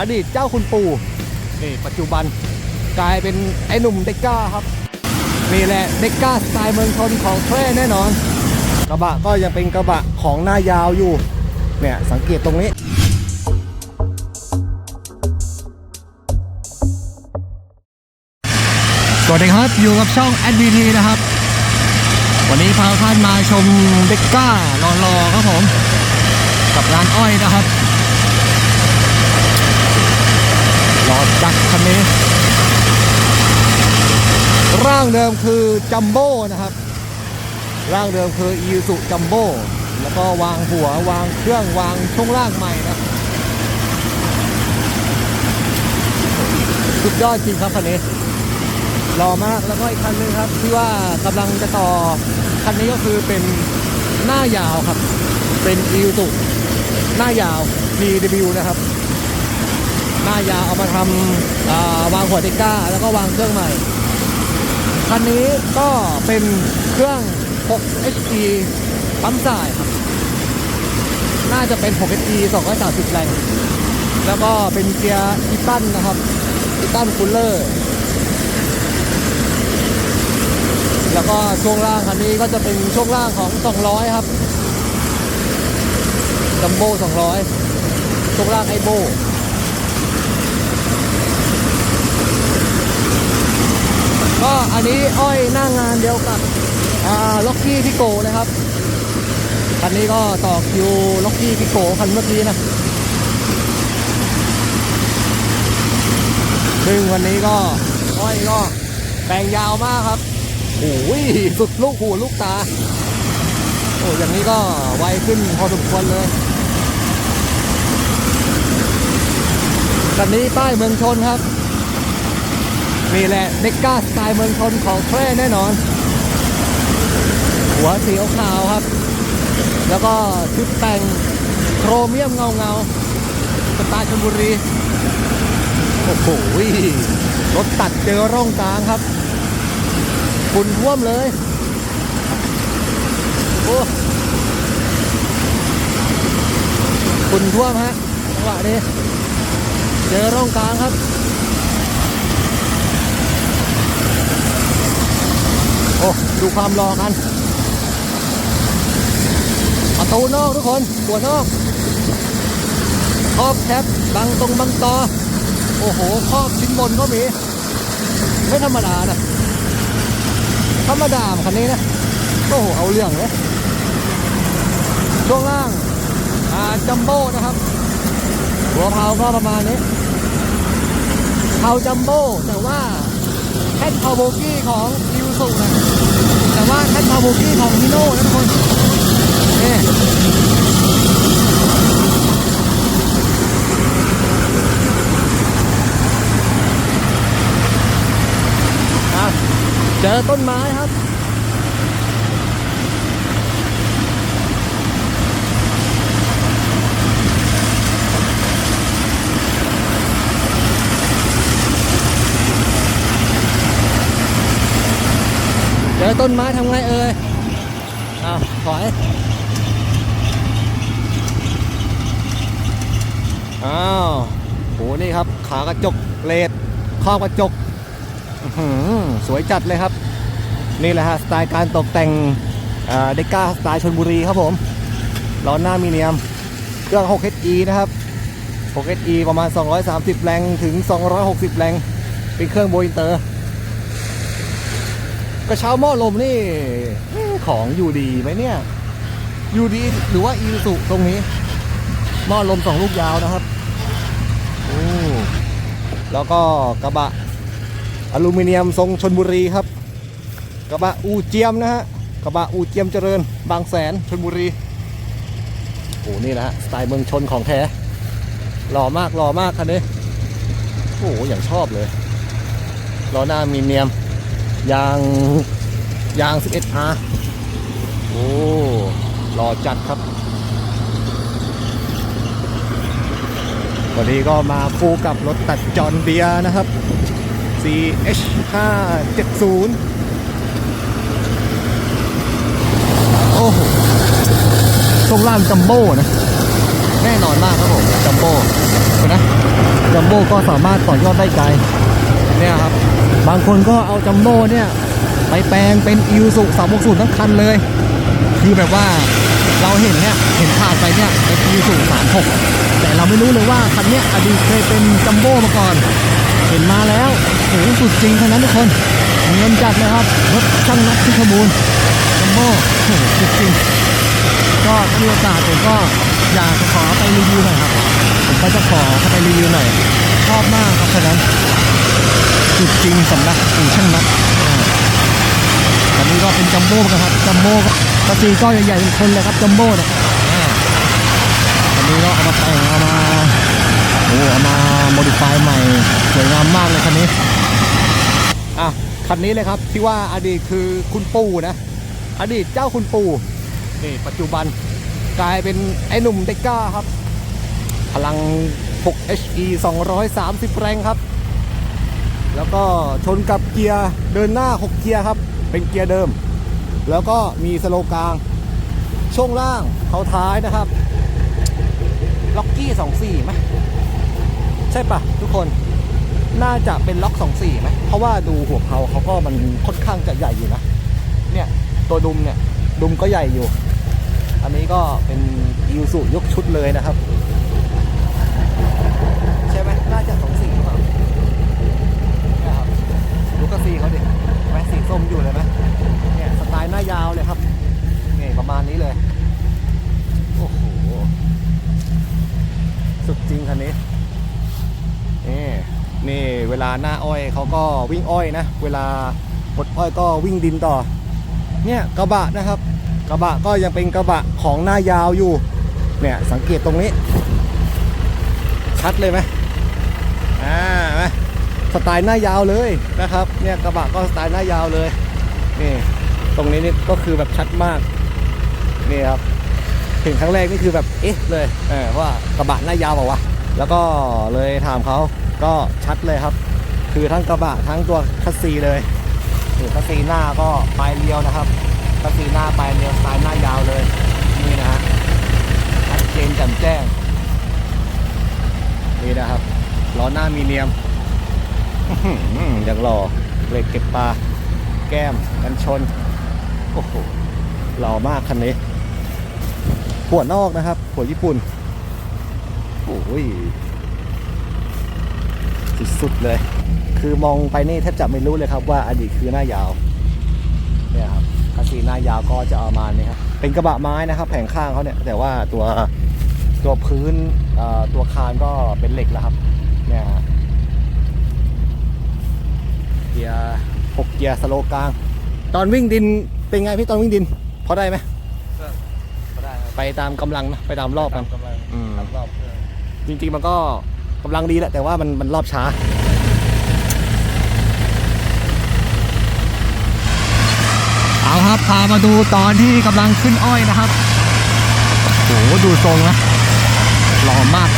อดีตเจ้าคุณปู่นี่ปัจจุบันกลายเป็นไอ้หนุ่มเด็กก้าครับนี่แหละเด็กก้าสไตล์เมืองชนของแท้แน่นอน กระบะก็ยังเป็นกระบะของหน้ายาวอยู่เนี่ยสังเกตตรงนี้สวัสดีครับอยู่กับช่อง SBT นะครับ วันนี้พาท่านมาชมเด็กก้ารอๆครับผม กับร้านอ้อยนะครับ รอจักคันนี้ ร่างเดิมคือจัมโบ้นะครับ ร่างเดิมคืออีสุจัมโบ้แล้วก็วางหัววางเครื่องวางช่วงล่างใหม่นะสุดยอดจริงครับคันนี้หล่อมากแล้วก็อีกคันนึงครับ ที่ว่ากำลังจะต่อคันนี้ก็คือเป็นหน้ายาวครับ เป็นอีสุหน้ายาว DW นะครับ หน้ายาเอามาทำาวางหัวเตก้า แล้วก็วางเครื่องใหม่ คันนี้ก็เป็นเครื่อง 6 HP ปั๊มสายครับ น่าจะเป็น 6 HP 230 แรง แล้วก็เป็นเกียร์อีตันนะครับอีตันคูลเลอร์ แล้วก็ช่วงล่างคันนี้ก็จะเป็นช่วงล่างของ 200 ครับจัมโบ้200ช่วงล่างไอโบ ก็อันนี้อ้อยหน้างานเดียวกับอ่าล็อกกี้พิโกนะครับคันนี้ก็ต่อคิวล็อกกี้พิโกคันเมื่อกี้นะซึ่งวันนี้ก็อ้อยก็แปลงยาวมากครับโอ้ยสุดลูกหูลูกตา โอ้อย่างนี้ก็ไวขึ้นพอสมควรเลยคันนี้ป้ายเมืองชนครับ นี่แหละเด็กก้าสไตล์เมืองชนของแท้แน่นอน หัวสีขาวครับ แล้วก็ชุดแต่งโครเมียมเงาเงาๆสไตล์ชลบุรี โอ้โหรถตัดเจอร่องกลางครับฝุ่นท่วมเลย โอ้ฝุ่นท่วมฮะจังหวะนี้เจอร่องกลางครับ โอ้ดูความรอกัน ประตูนอกทุกคนตัวนอกครอบแคปบังตรงบังตอ โอ้โหครอบชิ้นบนก็มี ไม่ธรรมดานะธรรมดาคันนี้นะโอ้โหเอาเรื่องเลยช่วงล่างอาจัมโบ้นะครับ หัวเพลาก็ประมาณนี้เพลาจัมโบ้แต่ว่าแท่นพาโบกี้ของอิ วสุนะแต่ว่าแท่นพาโบกี้ของฮิโน่นะทุกคนนี่อเจอต้นไม้ครับ อต้นไม้ทำไงเอ่ยอ้าวถอยอ้าวโหนี่ครับ ขากระจกเลดครอกระจกสวยจัดเลยครับ นี่แหละฮะสไตล์การตกแต่งเด็กก้าสไตล์ชนบุรีครับผมล้อหน้ามีเนียม เครื่อง 6HE นะครับ 6HE ประมาณ 230 แรงถึง 260 แรง เป็นเครื่องโบอินเตอร์ กระเช้าหม้อลมนี่ของอยู่ดีไหมเนี่ยอยู่ดีหรือว่าอีสุตรงนี้หม้อลมสองลูกยาวนะครับโอ้แล้วก็กระบะอลูมิเนียมทรงชนบุรีครับ กระบะอูเจียมนะฮะกระบะอูเจียมเจริญ บางแสนชนบุรีโอ้นี่แหละฮะสไตล์เมืองชนของแท้หล่อมากหล่อมากคันนี้โอ้โหอย่างชอบเลยล้อหน้ามีเนียม ยางยาง 11R โอ้หล่อจัดครับ วันนี้ก็มาคู่กับรถตัดจอนเบียนะครับ CH 570โอ้โหทรงล่างจัมโบ้นะ แน่นอนมากครับผมจัมโบ้เห็นนะจัมโบ้ก็สามารถต่อยอดได้ไกลเนี่ยครับ บางคนก็เอาจัมโบ้เนี่ย ไปแปลงเป็นอิวสุ360ทั้งคันเลย คือแบบว่าเราเห็นเนี่ยเห็นผ่านไปเนี่ยเป็นอิวสุ36แต่เราไม่รู้เลยว่าคันเนี้ยอดีตเคยเป็นจัมโบ้มาก่อน เห็นมาแล้วโอ้โหสุดจริงทั้งนั้นทุกคนเงินจัดเลยครับรถช่างนักที่ขบูลจัมโบ้โอ้โหสุดจริง ก็ถ้ามีโอกาสผมก็อยากจะขอไปรีวิวหน่อยครับ ผมก็จะขอเข้าไปรีวิวหน่อยชอบมากครับฉะนั้นสุดจริงสำนักอู่ช่างนักอันนี้ก็เป็นจัมโบ้นครับจัมโบ้กระสีก็ใหญ่ๆเป็นคนเลยครับจัมโบ้เนี่ยอ่าอันนี้ก็เอามาแต่งเอามาโอ้เอามาโมดิฟายใหม่สวยงามมากเลยคันนี้อะคันนี้เลยครับที่ว่าอดีตคือคุณปู่นะ อดีตเจ้าคุณปู่ นี่ปัจจุบันกลายเป็นไอ้หนุ่มเด็กก้าครับ พลัง 6 HE 230 แรงครับ แล้วก็ชนกับเกียร์เดินหน้า 6 เกียร์ครับ เป็นเกียร์เดิม แล้วก็มีสโลกลาง ช่วงล่างเขาท้ายนะครับ ล็อกกี้ 24ไหมใช่ปะทุกคนน่าจะเป็นล็อก 24ไหมเพราะว่าดูหัวเพาเขาก็มันค่อนข้างจะใหญ่อยู่นะ เนี่ย ตัวดุมเนี่ย ดุมก็ใหญ่อยู่ อันนี้ก็เป็นอิวสุยกชุดเลยนะครับ ใช่ไหมน่าจะสองสีหรือเปล่านี่ครับดูกระสีเขาดิแมสีส้มอยู่เลยไหมเนี่ยสไตล์หน้ายาวเลยครับนี่ประมาณนี้เลยโอ้โหสุดจริงคันนี้นี่นี่เวลาหน้าอ้อยเขาก็วิ่งอ้อยนะ เวลาหมดอ้อยก็วิ่งดินต่อ เนี่ยกระบะนะครับ ระบะก็ยังเป็นกระบะของหน้ายาวอยู่ เนี่ยสังเกตตรงนี้ ชัดเลยไหมอ่าไหมสไตล์หน้ายาวเลยนะครับ เนี่ยกระบะก็สไตล์หน้ายาวเลยนี่ตรงนี้นี่ก็คือแบบชัดมากนี่ครับเห็นครั้งแรกนี่คือแบบเอ๊ะเลยเออว่ากระบะหน้ายาวเปล่าวะแล้วก็เลยถามเขาก็ชัดเลยครับ คือทั้งกระบะทั้งตัวคัสซีเลยนี่คัสซีหน้าก็ปลายเรียวนะครับ คัสซีหน้าไปเรียวสไตล์หน้ายาวเลย นี่นะฮะชัดเจนแจ่มแจ้ง นี่นะครับล้อหน้ามีเนียมอย่างหล่อเบรกเก็บปลา แก้มกันชน โอ้โห หล่อมากคันนี้หัวนอกนะครับหัวญี่ปุ่น โอ้ยสุดๆเลย คือมองไปนี่แทบจะไม่รู้เลยครับว่าอดีตคือหน้ายาว ซีหน้ายาวก็จะเอามานี่ครับเป็นกระบะไม้นะครับ แผงข้างเขาเนี่ยแต่ว่าตัวตัวพื้นตัวคานก็เป็นเหล็กแล้วครับเนี่ยเกียร์หกเกียร์สโลกลาง ตอนวิ่งดินเป็นไงพี่ตอนวิ่งดินพอได้ไหมก็ได้ครับไปตามกำลังนะไปตามรอบกันกำลังอืมรอบจริงๆมันก็กำลังดีแหละแต่ว่ามันมันรอบช้า เอาครับ พามาดูตอนที่กำลังขึ้นอ้อยนะครับโหดูทรงนะหล่อมาก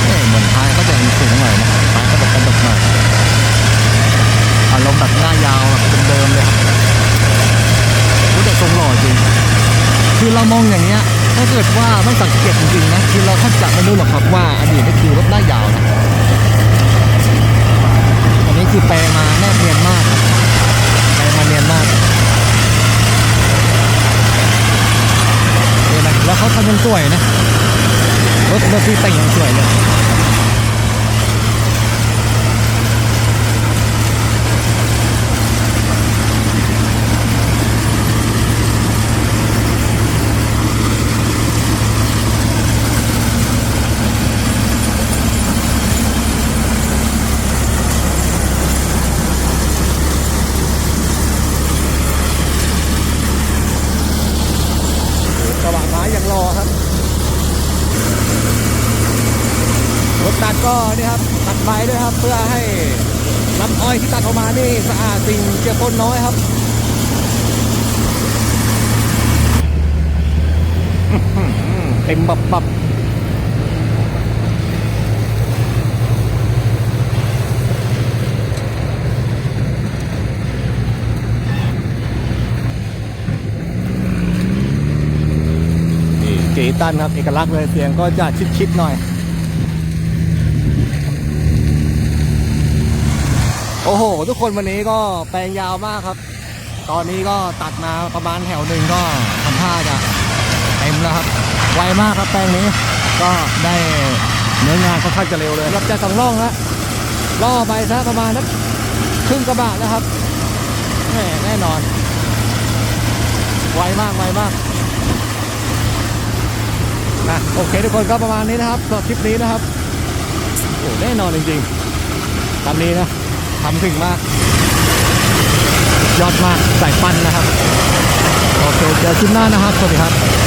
เอ๊เหมือนท้ายก็จะสูงหน่อยนะท้ายก็จะกระดกหน่อยอารมณ์แบบหน้ายาวแบบเดิมๆเลยครับรู้แต่ทรงหล่อจริง คือเรามองอย่างเงี้ยถ้าเกิดว่าไม่สังเกตจริงๆนะคือเราแทบจะไม่รู้หรอกครับว่าอดีตนี่คือรถหน้ายาวนะอันนี้คือแปลมาแนบเนียนมากครับ นียนมากเห็นไหมแล้วเขาทำยันสวยนะรถรถที่แต่งยังสวยเลย กระบะไม้ยังรอครับ รถตัด ก็นี่ครับตัดใบด้วยครับ เพื่อให้ลำอ้อยที่ตัดออกมานี่สะอาดสิ่งเจือปนน้อยครับเต็มบับบับนี่เจตันครับ เอกลักษณ์เลยเสียงก็จะชิดๆหน่อย โอ้โห ทุกคนวันนี้ก็แปลงยาวมากครับ ตอนนี้ก็ตัดมาประมาณแถวหนึ่งก็ทำท่าจะเต็มแล้วครับ ไวมากครับแปลงนี้ ก็ได้เนื้องานค่อนข้างจะเร็วเลยรับจะสองร่องแล้วล่อไปซะประมาณนักครึ่งกระบะนะครับแหมแน่นอน ไวมากไวมากนะโอเคทุกคนก็ประมาณนี้นะครับสำหรับคลิปนี้นะครับโอ้แน่นอนจริงๆทำนี้นะ ทำถึงมาก ยอดมากใส่ปั้นนะครับโอเคเจอคลิปหน้านะครับ สวัสดีครับ